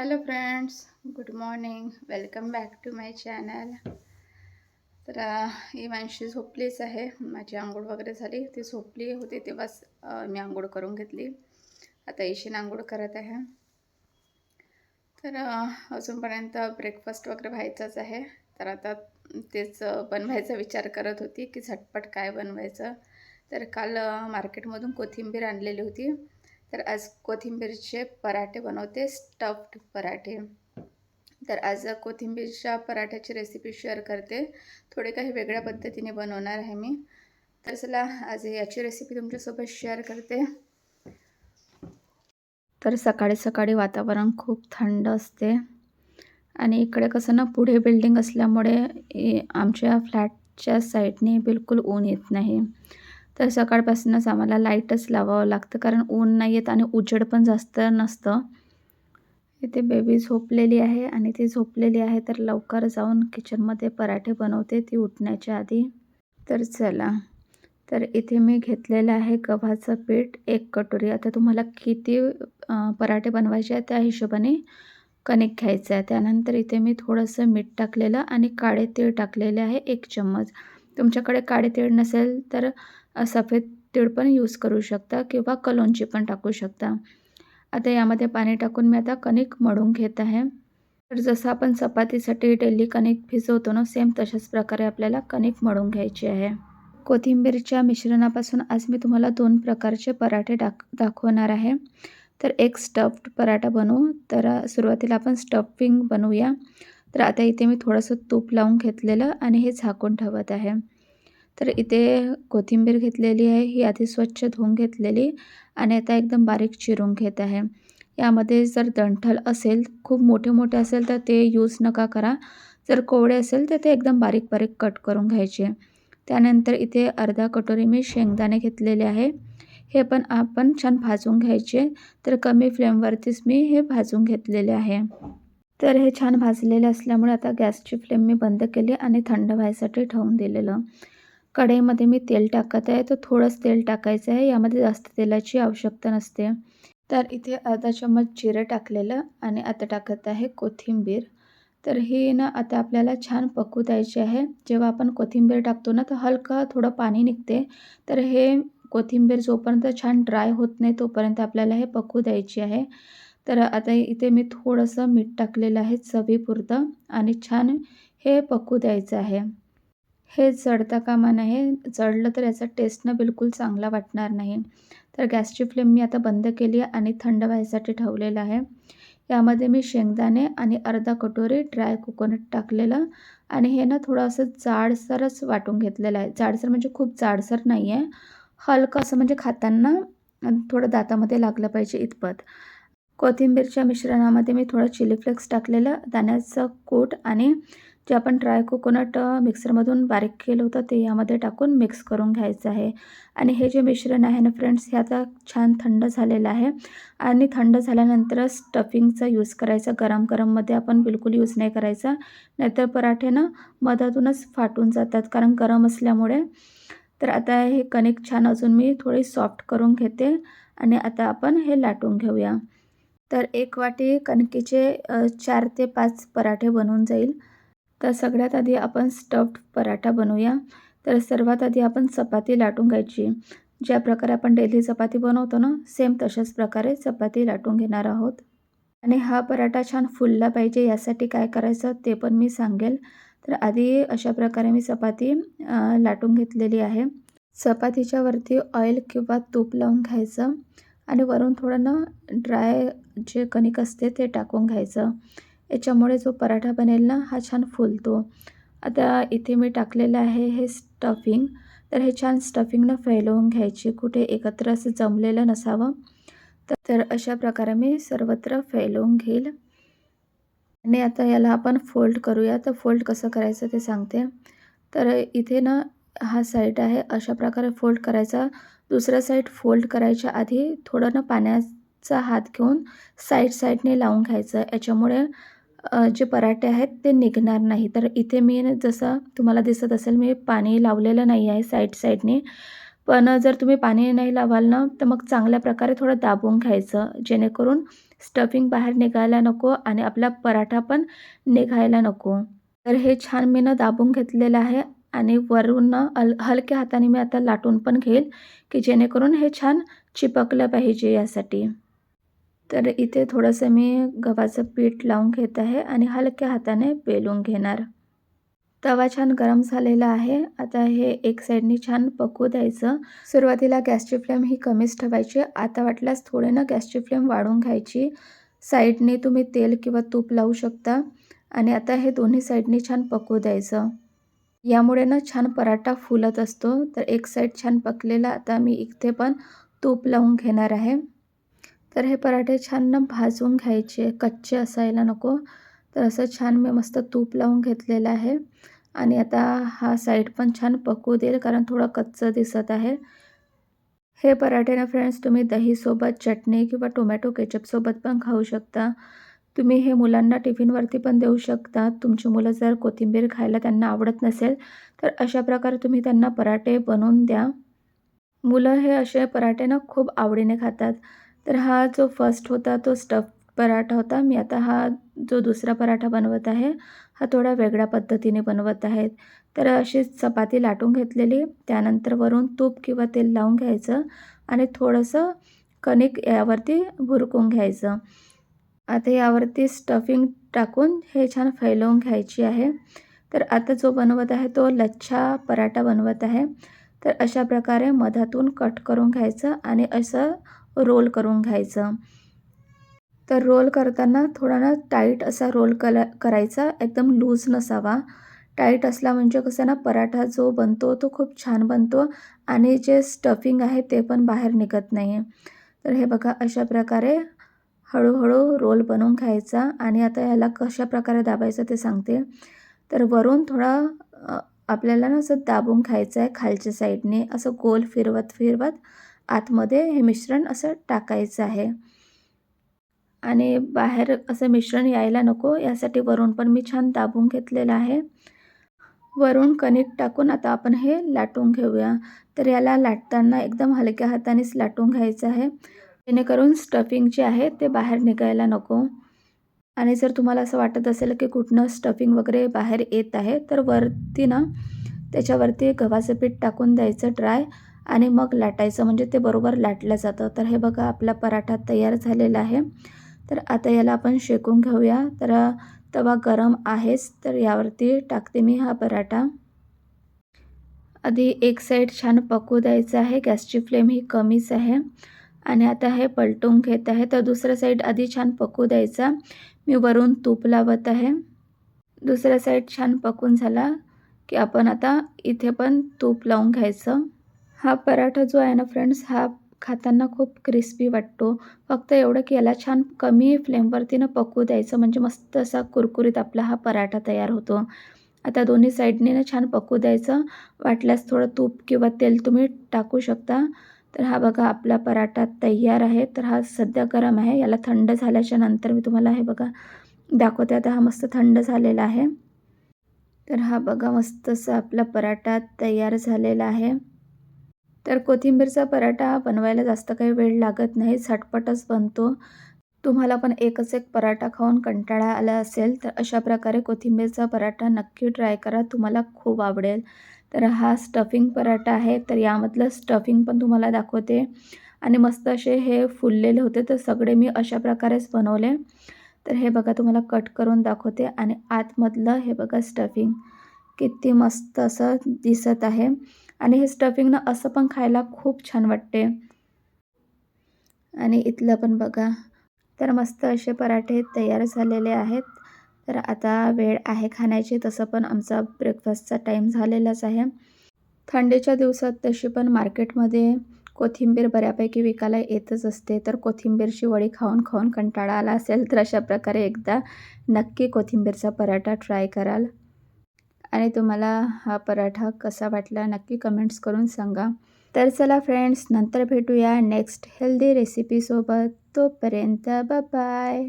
Hello friends good morning welcome back to my channel तर अ, इवांशी झोपलीच आहे. माझी आंघोळ वगैरे झाली. ती झोपली होती तेव्हाच मी आंघोळ करून घेतली. आता ईशीन आंघोळ करत आहे. तर अजूनपर्यंत ब्रेकफास्ट वगैरे व्हायचंच आहे. तर आता तेच बनवायचा विचार करत होती की झटपट काय बनवायचं. तर काल मार्केटमधून कोथिंबीर आणलेली होती. तर आज कोथिंबीरचे पराठे बनवते स्टफ्ड पराठे. तर आज कोथिंबीरच्या पराठ्याची रेसिपी शेअर करते. थोडे काही वेगळ्या पद्धतीने बनवणार आहे मी. तर चला आज याची रेसिपी तुमच्यासोबत शेअर करते. तर सकाळी सकाळी वातावरण खूप थंड असते. आणि इकडे कसं ना पुढे बिल्डिंग असल्यामुळे ए- आमच्या फ्लॅटच्या साईडने बिलकुल ऊन येत नाही. तर सकाळपासूनच आम्हाला लाईटच लावावं लागतं कारण ऊन नाही येत आणि उजेड पण जास्त नसतं. इथे बेबी झोपलेली आहे आणि ती झोपलेली आहे तर लवकर जाऊन किचनमध्ये पराठे बनवते ती उठण्याच्या आधी. तर चला. तर इथे मी घेतलेलं आहे गव्हाचं पीठ एक कटोरी. आता तुम्हाला किती पराठे बनवायचे आहे त्या हिशोबाने कणिक घ्यायचं आहे. त्यानंतर इथे मी थोडंसं मीठ टाकलेलं आणि काळे तीळ टाकलेले आहे एक चम्मच. तुमच्याकडे काळे तीळ नसेल तर सफेद तीळ पण यूज करू शकता किंवा कलोंजी पण टाकू शकता. आता यामध्ये पाणी टाकून मी आता कणिक मळून घेत आहे. तर जसं आपण चपातीसाठी डेली कणिक भिजवतो ना सेम तशाच प्रकारे आपल्याला कणिक मळून घ्यायची आहे. कोथिंबीरच्या मिश्रणापासून आज मी तुम्हाला दोन प्रकारचे पराठे दाख दाखवणार आहे. तर एक स्टफ्ड पराठा बनवू तर सुरुवातीला आपण स्टफिंग बनवूया. तर आता इथे मी थोडंसं तूप लावून घेतलेलं आणि हे झाकून ठेवत आहे. तर इथे कोथिंबीर घेतलेली आहे ही आधी स्वच्छ धुवून घेतलेली आणि आता एकदम बारीक चिरून घेत आहे. यामध्ये जर दंठल असेल खूप मोठे मोठे असेल तर ते यूज नका करा. जर कोवळे असेल तर ते एकदम बारीक बारीक कट करून घ्यायचे. त्यानंतर इथे अर्धा कटोरी मी शेंगदाणे घेतलेले आहे. हे पण आपण छान भाजून घ्यायचे. तर कमी फ्लेमवरतीच मी हे भाजून घेतलेले आहे. तर हे छान भाजलेले असल्यामुळे आता गॅसची फ्लेम मी बंद केली आणि थंड व्हायसाठी ठेवून दिलेलं. कढईमध्ये मी तेल टाकत आहे. तर थोडंच तेल टाकायचं आहे. यामध्ये जास्त तेलाची आवश्यकता नसते. तर इथे अर्धा चम्मच जिरं टाकलेलं आणि आता टाकत आहे कोथिंबीर. तर ही ना आता आपल्याला छान पकू द्यायची आहे. जेव्हा आपण कोथिंबीर टाकतो ना तर हलकं थोडं पाणी निघते. तर हे कोथिंबीर जोपर्यंत छान ड्राय होत नाही तोपर्यंत आपल्याला हे पकू द्यायची आहे. तर आता इथे मी थोडंसं मीठ टाकलेलं आहे चवीपुरतं आणि छान हे पकू द्यायचं आहे. हे चढता कामा नये. चढलं तर याचा टेस्ट ना बिलकुल चांगला वाटणार नाही. तर गॅसची फ्लेम मी आता बंद केली आहे आणि थंड व्हायसाठी ठेवलेलं आहे. यामध्ये मी शेंगदाणे आणि अर्धा कटोरी ड्राय कोकोनट टाकलेलं आणि हे ना थोडं असं जाडसरच वाटून घेतलेलं आहे. जाडसर म्हणजे खूप जाडसर नाही आहे हलकं असं म्हणजे खाताना थोडं दातामध्ये लागलं पाहिजे इतपत. कोथिंबीरच्या मिश्रणामध्ये मी थोडं चिली फ्लेक्स टाकलेलं दाण्याचं कूट आणि जे आपण ड्राय कोकोनट मिक्सरमधून बारीक केलं होतं ते यामध्ये टाकून मिक्स करून घ्यायचं आहे. आणि हे जे मिश्रण आहे ना फ्रेंड्स हे आता छान थंड झालेलं आहे. आणि थंड झाल्यानंतर स्टफिंगचा यूज करायचा. गरम गरममध्ये आपण बिलकुल यूज नाही करायचा. नाहीतर पराठे ना मधातूनच फाटून जातात. कारण गरम असल्यामुळे. तर आता हे कणिक छान अजून मी थोडी सॉफ्ट करून घेते. आणि आता आपण हे लाटून घेऊया. तर एक वाटी कणकेचे चार ते पाच पराठे बनवून जाईल. तर सगळ्यात आधी आपण स्टफ्ड पराठा बनवूया. तर सर्वात आधी आपण चपाती लाटून घ्यायची. ज्या प्रकारे आपण डेली चपाती बनवतो ना सेम तशाच प्रकारे चपाती लाटून घेणार आहोत. आणि हा पराठा छान फुलला पाहिजे यासाठी काय करायचं ते पण मी सांगेल. तर आधी अशा प्रकारे मी चपाती लाटून घेतलेली आहे. चपातीच्या वरती ऑइल किंवा तूप लावून घ्यायचं. आणि वरून थोडं ना ड्राय जे कणिक असते ते टाकून घ्यायचं. याच्यामुळे जो पराठा बनेल ना हा छान फुलतो. आता इथे मी टाकलेलं आहे हे स्टफिंग तर हे छान स्टफिंगनं फैलवून घ्यायची कुठे एकत्र असं जमलेलं नसावं. तर अशा प्रकारे मी सर्वत्र फैलवून घेईल. आणि आता याला आपण फोल्ड करूया. तर फोल्ड कसं करायचं ते सांगते. तर इथे ना हा साईड आहे अशा प्रकारे फोल्ड करायचा. दुसरा साईड फोल्ड करायच्या आधी थोडं ना पाण्याचा हात घेऊन साईड साईडने लावून घ्यायचं. याच्यामुळे जे पराठे आहेत ते निघणार नाही. तर इथे मी जसं तुम्हाला दिसत असेल मी पाणी लावलेलं नाही आहे साईड साईडने पण जर तुम्ही पाणी नाही लावाल ना तर मग चांगल्या प्रकारे थोडं दाबून घ्यायचं. जेणेकरून स्टफिंग बाहेर निघायला नको आणि आपला पराठा पण निघायला नको. तर हे छान मी ना दाबून घेतलेलं आहे आणि वरून ना हल हलक्या हाताने मी आता लाटून पण घेईल की जेणेकरून हे छान चिपकलं पाहिजे यासाठी. तर इथे थोडंसं मी गव्हाचं पीठ लावून घेत आहे आणि हलक्या हाताने बेलून घेणार. तवा छान गरम झालेला आहे. आता हे एक साईडनी छान पकवू द्यायचं. सुरुवातीला गॅसची फ्लेम ही कमीच ठेवायची. आता वाटल्यास थोडे ना गॅसची फ्लेम वाढून घ्यायची. साईडने तुम्ही तेल किंवा तूप लावू शकता. आणि आता हे दोन्ही साईडनी छान पकवू द्यायचं. यामुळे ना छान पराठा फुलत असतो. तर एक साईड छान पकलेला. आता मी इथे पण तूप लावून घेणार आहे. तर हे पराठे छान ना भाजून घ्यायचे कच्चे असायला नको. तर असं छान मी मस्त तूप लावून घेतलेलं आहे. आणि आता हा साईड पण छान पकवू देईल कारण थोडं कच्चं दिसत आहे. हे पराठे ना फ्रेंड्स तुम्ही दहीसोबत चटणी किंवा टोमॅटो केचपसोबत पण खाऊ शकता. तुम्ही हे मुलांना टिफिनवरती पण देऊ शकता. तुमची मुलं जर कोथिंबीर खायला त्यांना आवडत नसेल तर अशा प्रकारे तुम्ही त्यांना पराठे बनवून द्या. मुलं हे असे पराठे ना खूप आवडीने खातात. तर हा जो फर्स्ट होता तो स्टफ पराठा होता. मी आता हा जो दुसरा पराठा बनवत आहे हा थोडा वेगळ्या पद्धतीने बनवत आहेत तर अशी चपाती लाटून घेतलेली त्यानंतर वरून तूप किंवा तेल लावून घ्यायचं आणि थोडंसं कणिक यावरती भुरकून घ्यायचं. आता यावरती स्टफिंग टाकून हे छान फैलवून घ्यायची आहे. तर आता जो बनवत आहे तो लच्छा पराठा बनवत आहे. तर अशा प्रकारे मधातून कट करून घ्यायचं आणि असं रोल करून घ्यायचं. तर रोल करताना थोडा ना टाईट असा रोल कला करायचा. एकदम लूज नसावा. टाईट असला म्हणजे कसं ना पराठा जो बनतो तो खूप छान बनतो आणि जे स्टफिंग आहे ते पण बाहेर निघत नाही तर हे बघा अशा प्रकारे हळूहळू रोल बनवून घ्यायचा आणि आता याला कशा प्रकारे दाबायचं ते सांगते. तर वरून थोडा आपल्याला ना असं दाबून खायचं आहे खालच्या साईडने असं गोल फिरवत फिरवत आतमध्ये हे मिश्रण असं टाकायचं आहे. आणि बाहेर असं मिश्रण यायला नको यासाठी वरून पण मी छान दाबून घेतलेलं आहे. वरून कणिक टाकून आता आपण हे लाटून घेऊया. तर याला लाटताना एकदम हलक्या हातानेच लाटून घ्यायचं आहे. जेणेकरून स्टफिंग जे आहे ते बाहेर निघायला नको. आणि जर तुम्हाला असं वाटत असेल की कुठनं स्टफिंग वगैरे बाहेर येत आहे तर वरती ना त्याच्यावरती गव्हाचं पीठ टाकून द्यायचं ड्राय आणि मग लाटायचं म्हणजे ते बरोबर लाटलं जातं. तर हे बघा आपला पराठा तयार झालेला आहे. तर आता याला आपण शेकून घेऊया. तर तवा गरम आहेच तर यावरती टाकते मी हा पराठा. आधी एक साईड छान पकवू द्यायचं आहे. गॅसची फ्लेम ही कमीच आहे. आणि आता हे पलटून घेत आहे. तर दुसऱ्या साईड आधी छान पकू द्यायचा. मी वरून तूप लावत आहे. दुसरा साईड छान पकून झाला की आपण आता इथे पण तूप लावून घ्यायचं. हा पराठा जो आहे ना फ्रेंड्स हा खाताना खूप क्रिस्पी वाटतो. फक्त एवढं की याला छान कमी फ्लेमवरती ना पकवू द्यायचं. म्हणजे मस्त असा कुरकुरीत आपला हा पराठा तयार होतो. आता दोन्ही साईडने ना छान पकवू द्यायचं. वाटल्यास थोडं तूप किंवा तेल तुम्ही टाकू शकता. तर हा बघा आपला पराठा तयार आहे. तर हा सध्या गरम आहे. याला थंड झाल्याच्यानंतर मी तुम्हाला हे बघा दाखवते. आता हा मस्त थंड झालेला आहे. तर हा बघा मस्त असा आपला पराठा तयार झालेला आहे. तर कोथिंबीरचा पराठा बनवायला जास्त काही वेळ लागत नाही. झटपटच बनतो. तुम्हाला पण एकच एक पराठा खाऊन कंटाळा आला असेल तर अशा प्रकारे कोथिंबीरचा पराठा नक्की ट्राय करा. तुम्हाला खूप आवडेल. तर हा स्टफिंग पराठा आहे. तर यामधलं स्टफिंग पण तुम्हाला दाखवते. आणि मस्त असे हे फुललेले होते. तर सगळे मी अशा प्रकारेच बनवले. तर हे बघा तुम्हाला कट करून दाखवते. आणि आतमधलं हे बघा स्टफिंग. किती मस्त असं दिसत आहे. आणि हे स्टफिंग ना असं पण खायला खूप छान वाटते. आणि इथलं पण बघा. तर मस्त असे पराठे तयार झालेले आहेत. तर आता वेळ आहे खाण्याची तसं पण आमचा ब्रेकफास्टचा टाईम झालेलाच आहे. थंडीच्या दिवसात तशी पण मार्केटमध्ये कोथिंबीर बऱ्यापैकी विकायला येतच असते. तर कोथिंबीरची वडी खाऊन खाऊन कंटाळा आला असेल तर अशा प्रकारे एकदा नक्की कोथिंबीरचा पराठा ट्राय कराल. आणि तुम्हाला हा पराठा कसा वाटला नक्की कमेंट्स करून सांगा. तर चला फ्रेंड्स नंतर भेटूया नेक्स्ट हेल्दी रेसिपीसोबत तोपर्यंत बाय